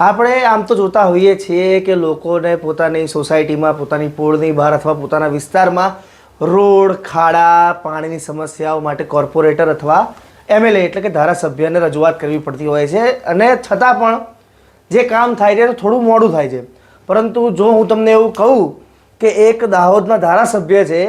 આપણે આમ તો જોતા હોઈએ છીએ કે લોકોને પોતાની સોસાયટીમાં, પોતાની પોળની બહાર અથવા પોતાના વિસ્તારમાં રોડ, ખાડા, પાણીની સમસ્યાઓ માટે કોર્પોરેટર અથવા એમએલએ એટલે કે ધારાસભ્યને રજૂઆત કરવી પડતી હોય છે. અને છતાં પણ જે કામ થાય છે તો થોડું મોડું થાય છે. પરંતુ જો હું તમને એવું કહું કે એક દાહોદના ધારાસભ્ય છે,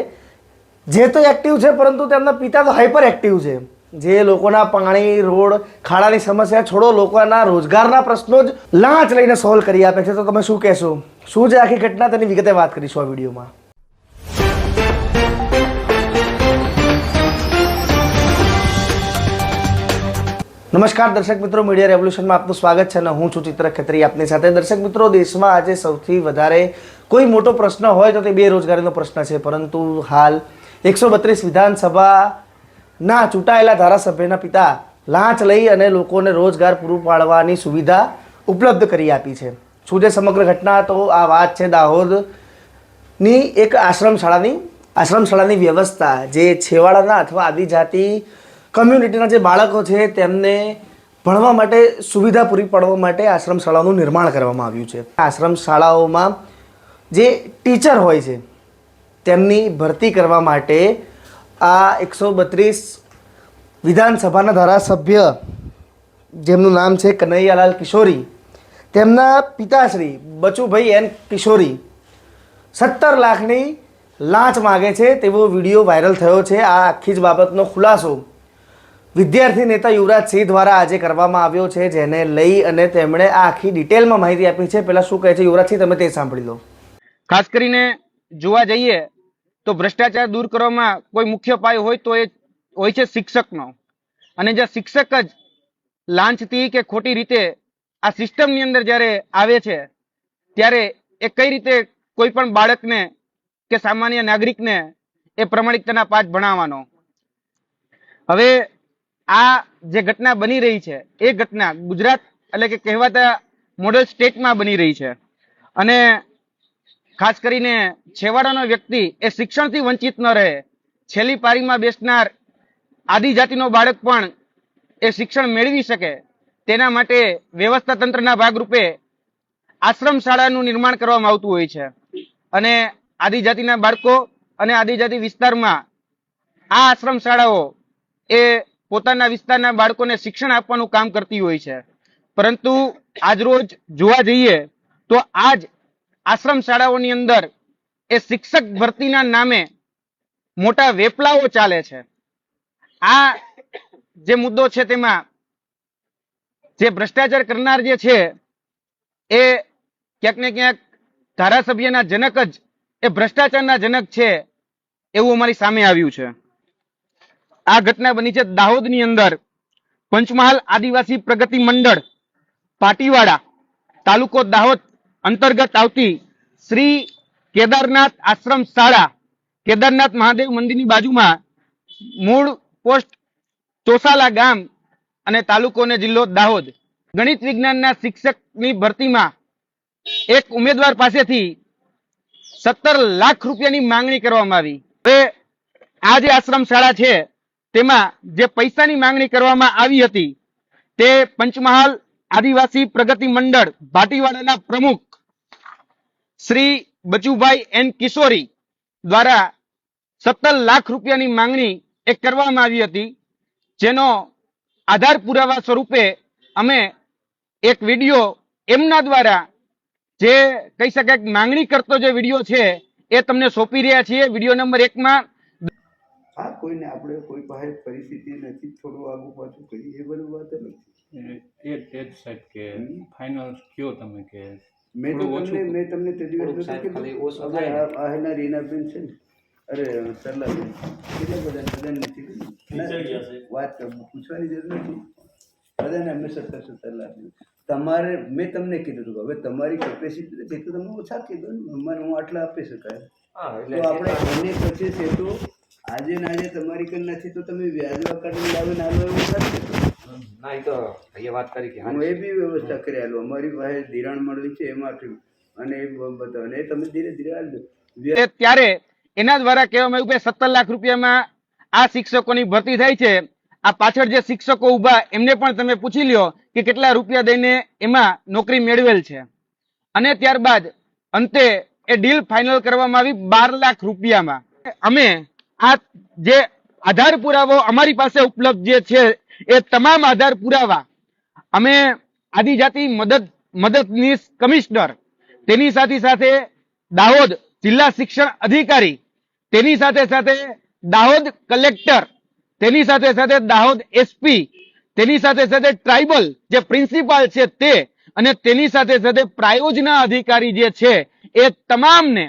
જે તો એક્ટિવ છે, પરંતુ તેમના પિતા તો હાઈપર એક્ટિવ છે. જે લોકોના પાણી, રોડ, ખાડાની સમસ્યા છોડો લોકોના રોજગારના પ્રશ્નો જ લાંચ લઈને સોલ્વ કરી આપે છે. તો તમે શું કહેશો? શું છે આખી ઘટના તેની વિગતે વાત કરીશું આ વિડીયોમાં? નમસ્કાર દર્શક મિત્રો, મીડિયા રેવોલ્યુશનમાં આપનું સ્વાગત છે અને હું છું ચિત્ર ખત્રી આપની સાથે. દર્શક મિત્રો, દેશમાં આજે સૌથી વધારે કોઈ મોટો પ્રશ્ન હોય તો તે બેરોજગારીનો પ્રશ્ન છે. પરંતુ હાલ એકસો બત્રીસ વિધાનસભાના ચૂંટાયેલા ધારાસભ્યના પિતા લાંચ લઈ અને લોકોને રોજગાર પૂરું પાડવાની સુવિધા ઉપલબ્ધ કરી આપી છે. શું જે સમગ્ર ઘટના, તો આ વાત છે દાહોદની એક આશ્રમ શાળાની આશ્રમ શાળાની વ્યવસ્થા જે છેવાડાના અથવા આદિજાતિ કમ્યુનિટીના જે બાળકો છે, તેમને ભણવા માટે સુવિધા પૂરી પાડવા માટે આશ્રમ શાળાઓનું નિર્માણ કરવામાં આવ્યું છે. આશ્રમ શાળાઓમાં જે ટીચર હોય છે, તેમની ભરતી કરવા માટે આ એકસો બત્રીસ વિધાનસભાના ધારાસભ્ય, જેમનું નામ છે કનૈયાલાલ કિશોરી, તેમના પિતાશ્રી બચુભાઈ એન કિશોરી, સત્તર લાખની લાંચ માગે છે તેવો વીડિયો વાયરલ થયો છે. આ આખી જ બાબતનો ખુલાસો વિદ્યાર્થી નેતા યુવરાજ સિંહ દ્વારા આજે કરવામાં આવ્યો છે, જેને લઈ અને તેમણે આ આખી ડિટેલમાં માહિતી આપી છે. પહેલાં શું કહે છે યુવરાજસિંહ તમે તે સાંભળી લો. ખાસ કરીને જોવા જઈએ તો ભ્રષ્ટાચાર દૂર કરવામાં કોઈ મુખ્ય પાયો હોય તો એ હોય છે શિક્ષકનો. અને જે શિક્ષક જ લાંચથી કે ખોટી રીતે આ સિસ્ટમની અંદર જ્યારે આવે છે, ત્યારે એ કઈ રીતે કોઈ પણ બાળકને કે સામાન્ય નાગરિકને એ પ્રમાણિકતાના પાઠ ભણાવવાનો. હવે આ જે ઘટના બની રહી છે, એ ઘટના ગુજરાત એટલે કે કહેવાતા મોડલ સ્ટેટમાં બની રહી છે. અને ખાસ કરીને છેવાડાનો વ્યક્તિ એ શિક્ષણથી વંચિત ન રહે. છેલ્લી પારીમાં બેસનાર આદિજાતિનો બાળક પણ એ શિક્ષણ મેળવી શકે. તેના માટે વ્યવસ્થા તંત્રના ભાગરૂપે આશ્રમ શાળાનું નિર્માણ કરવામાં આવતું હોય છે. અને આદિજાતિના બાળકો અને આદિજાતિ વિસ્તારમાં આ આશ્રમ શાળાઓ એ પોતાના વિસ્તારના બાળકોને શિક્ષણ આપવાનું કામ કરતી હોય છે. પરંતુ આજરોજ જોવા જઈએ તો આજ આશ્રમ શાળાઓની અંદર એ શિક્ષક ભરતીના નામે મોટા વેપલાઓ ચાલે છે. આ જે મુદ્દો છે તેમાં જે ભ્રષ્ટાચાર કરનાર જે છે, એ ક્યાંક ને ક્યાંક ધારાસભ્યના જનક જ, એ ભ્રષ્ટાચારના જનક છે એવું અમારી સામે આવ્યું છે. આ ઘટના બની છે દાહોદની અંદર. પંચમહાલ આદિવાસી પ્રગતિ મંડળ, પાટીવાડા, તાલુકો દાહોદ. અંતર્ગત આવતી શ્રી કેદારનાથ આશ્રમ શાળા, કેદારનાથ મહાદેવ મંદિરની બાજુમાં મૂળ પોસ્ટ ચોસાલા ગામ અને તાલુકો અને જિલ્લો દાહોદ. ગણિત વિજ્ઞાનના શિક્ષકની ભરતીમાં એક ઉમેદવાર પાસેથી સત્તર લાખ રૂપિયાની માંગણી કરવામાં આવી. હવે આ જે આશ્રમ શાળા છે, તેમાં જે પૈસાની માંગણી કરવામાં આવી હતી, તે પંચમહાલ આદિવાસી પ્રગતિ મંડળ ભાટીવાડાના પ્રમુખ શ્રી બચુભાઈ એન કિશોરી દ્વારા સત્તર લાખ રૂપિયાની માંગણી એ કરવામાં આવી હતી જેનો આધાર પુરાવા સ્વરૂપે અમે એક વીડિયો એમના દ્વારા જે કહી શકાય માંગણી કરતો જે વીડિયો છે એ તમને સોંપી રહ્યા છીએ. વીડિયો નંબર એકમાં હા કોઈને આપણે કોઈ પાસે પરિસ્થિતિ નથી થોડું આગુ પાછું કરીએ એ બધું વાત નથી. એ જ સાહેબ કે ફાઇનલ કયો તમે કે મેં તો તમને મેં તમને તે દિવસ કીધું. ઓછું હવે થાય. આ આ એના રીનાબેન છે ને. અરે સરલાબેન કેટલા બધા બધાને નથી કીધું? ના, વાત પૂછવાની જરૂર નથી. બધાને અમે કરશો લાખ તમારે મેં તમને કીધું હતું હવે તમારી કેપેસિટી નથી તો તમે ઓછા કીધું ને અમારે હું આટલા આપી શકાય. હા તો આપણે એને પછી છે તો આજે ને આજે તમારી કઈ નથી તો તમે વ્યાજવા કાઢી લાવીને આલો એવું ના એ તો એ વાત કરી કે હું એ બી વ્યવસ્થા કરી આલું. અમારી પાસે ધિરાણ મળવી છે એમાંથી. અને એ બધા અને તમે ધીરે ધીરે આલજો. ત્યારે એના દ્વારા કહેવામાં આવ્યું કે સત્તર લાખ રૂપિયામાં આ શિક્ષકોની ભરતી થાય છે. આ પાછળ જે શિક્ષકો ઊભા એમને પણ તમે પૂછી લ્યો કે કેટલા રૂપિયા દઈને એમાં નોકરી મેળવેલ છે. અને ત્યારબાદ અંતે એ ડીલ ફાઇનલ કરવામાં આવી બાર લાખ રૂપિયામાં. અમે આ જે આધાર પુરાવો અમારી પાસે ઉપલબ્ધ જે છે એ તમામ આધાર પુરાવા. અમે આદિજાતિ મદદ, મદદનીશ કમિશનર, તેની સાથે સાથે દાહોદ જિલ્લા શિક્ષણ અધિકારી, તેની સાથે સાથે દાહોદ કલેક્ટર, તેની સાથે સાથે દાહોદ એસપી, તેની સાથે સાથે ટ્રાઇબલ જે પ્રિન્સિપાલ છે તે અને તેની સાથે સાથે પ્રાયોજના અધિકારી જે છે એ તમામને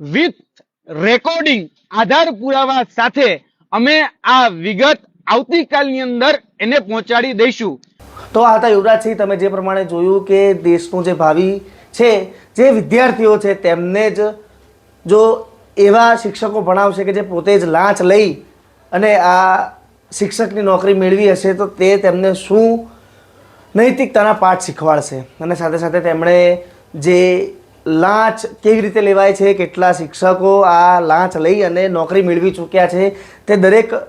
વિથ રેકોર્ડિંગ આધાર પુરાવા સાથે અમે આ વિગત આવતીકાલની અંદર એને પહોંચાડી દઈશું. તો આ હતા યુવરાજસિંહ, તમે જે પ્રમાણે જોયું કે દેશનું જે ભાવિ છે, જે વિદ્યાર્થીઓ છે, તેમને જ જો એવા શિક્ષકો ભણાવશે કે જે પોતે જ લાંચ લઈ અને આ શિક્ષકની નોકરી મેળવી હશે, તો તે તેમને શું નૈતિકતાના પાઠ શીખવાડશે? અને સાથે સાથે તેમણે જે લાંચ કેવી રીતે લેવાય છે, કેટલા શિક્ષકો આ લાંચ લઈ અને નોકરી મેળવી ચૂક્યા છે, તે દરેક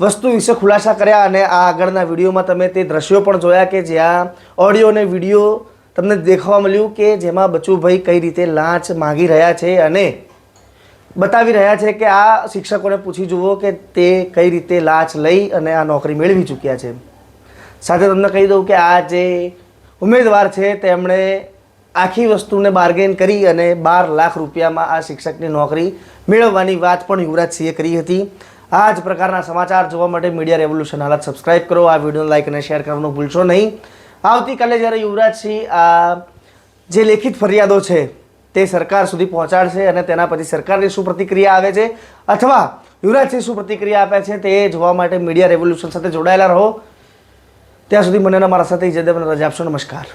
વસ્તુ વિશે ખુલાસા કર્યા અને આ આગળના વિડીયોમાં તમે તે દ્રશ્યો પણ જોયા કે જ્યાં ઓડિયો અને વીડિયો તમને દેખવા મળ્યું કે જેમાં બચુભાઈ કઈ રીતે લાંચ માગી રહ્યા છે અને બતાવી રહ્યા છે કે આ શિક્ષકોને પૂછી જુઓ કે તે કઈ રીતે લાંચ લઈ અને આ નોકરી મેળવી ચૂક્યા છે. સાથે તમને કહી દઉં કે આ જે ઉમેદવાર છે તેમણે આખી વસ્તુને બાર્ગેન કરી અને બાર લાખ રૂપિયામાં આ શિક્ષકની નોકરી મેળવવાની વાત પણ યુવરાજસિંહે કરી હતી. આ જ પ્રકારના સમાચાર જોવા માટે મીડિયા રેવોલ્યુશન હાલત સબસ્ક્રાઇબ કરો. આ વિડીયોને લાઇક અને શેર કરવાનું ભૂલશો નહીં. આવતીકાલે જ્યારે યુવરાજસિંહ આ જે લેખિત ફરિયાદો છે તે સરકાર સુધી પહોંચાડશે અને તેના પછી સરકારની શું પ્રતિક્રિયા આવે છે અથવા યુવરાજસિંહ શું પ્રતિક્રિયા આપે છે તે જોવા માટે મીડિયા રેવોલ્યુશન સાથે જોડાયેલા રહો. ત્યાં સુધી મને મારા સાથે જયદેવને રજા આપશો નમસ્કાર.